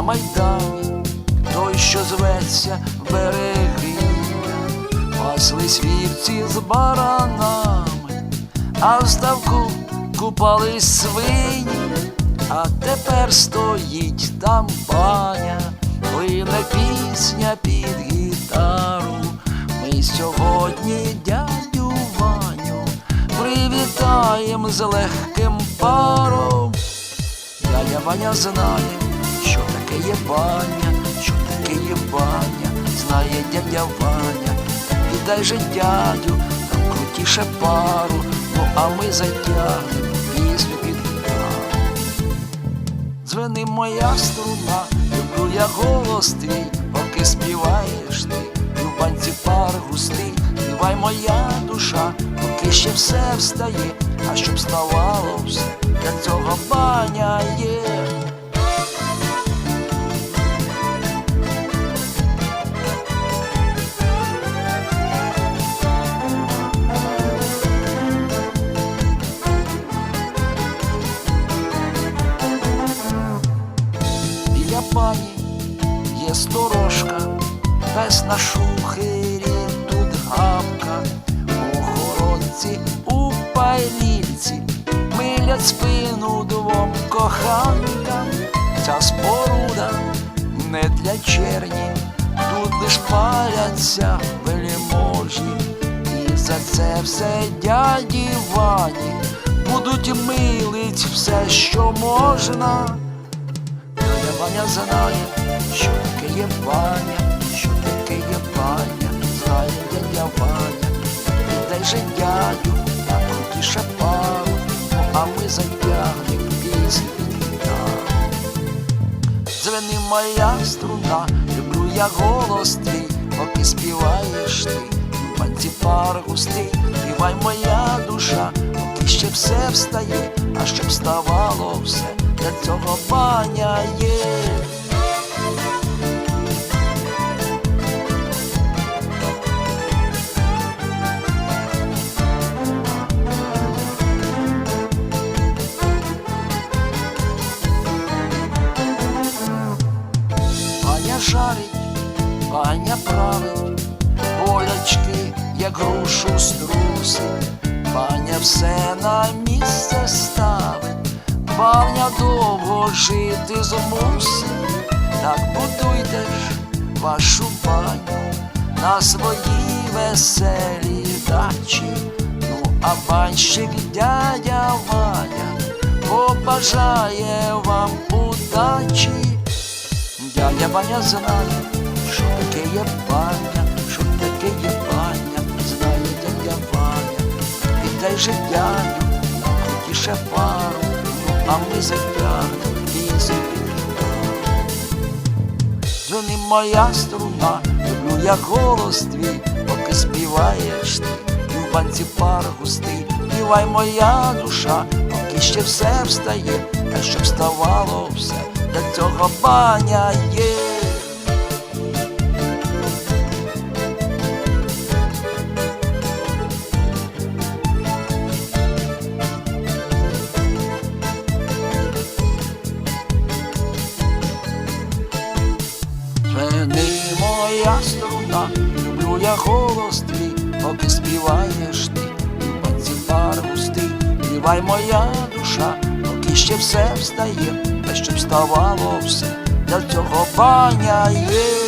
на майдані, той, що зветься береги, паслись вівці з баранами, а в ставку купались свині, а тепер стоїть там баня, плине пісня під гітару. Ми сьогодні дядю Ваню привітаєм з легким паром. Дядя Ваня знає, таке є баня, що таке є баня, знає дядя Ваня. Віддай же дядю, там крутіше пару, ну а ми затягнемо пісню під гітару. Дзвени моя струна, люблю я голос твій, поки співаєш ти, в банці пар густий, співай моя душа, поки ще все встає, а щоб ставало все, є сторожка, пес на шухері тут гавка, охоронці у пайлівці милять спину двом коханкам. Ця споруда не для черні, тут лиш паляться вельможі, і за це все дяді Вані будуть милить все, що можна. Дядя Ваня знає, що таке є баня, що таке є баня, знає дядя Ваня, віддай же дядю, на крутіше пару, ну а ми затягнем пісню. Дзвени моя струна, люблю я голос твій, поки співаєш ти, в банці пар густий, співай моя душа, поки ще все встає, а щоб вставало все, для цього баня є. Паня жарить, паня править, болячки, як грушу струсить, паня все жити змусить, так будуйте ж вашу баню на своїй веселій дачі. Ну, а банщик дядя Ваня побажає вам удачі. Дядя Ваня знає, а ми затягнем пісню. Дзвони моя струна, люблю я голос твій, поки співаєш ти, і в банці пар густий, співай моя душа, поки ще все встає, та щоб вставало все, для цього баня є. Моя струна, люблю я голос твій, поки співаєш ти, панці пар густий, співай моя душа, поки ще все встає, та щоб вставало все, для цього баня є.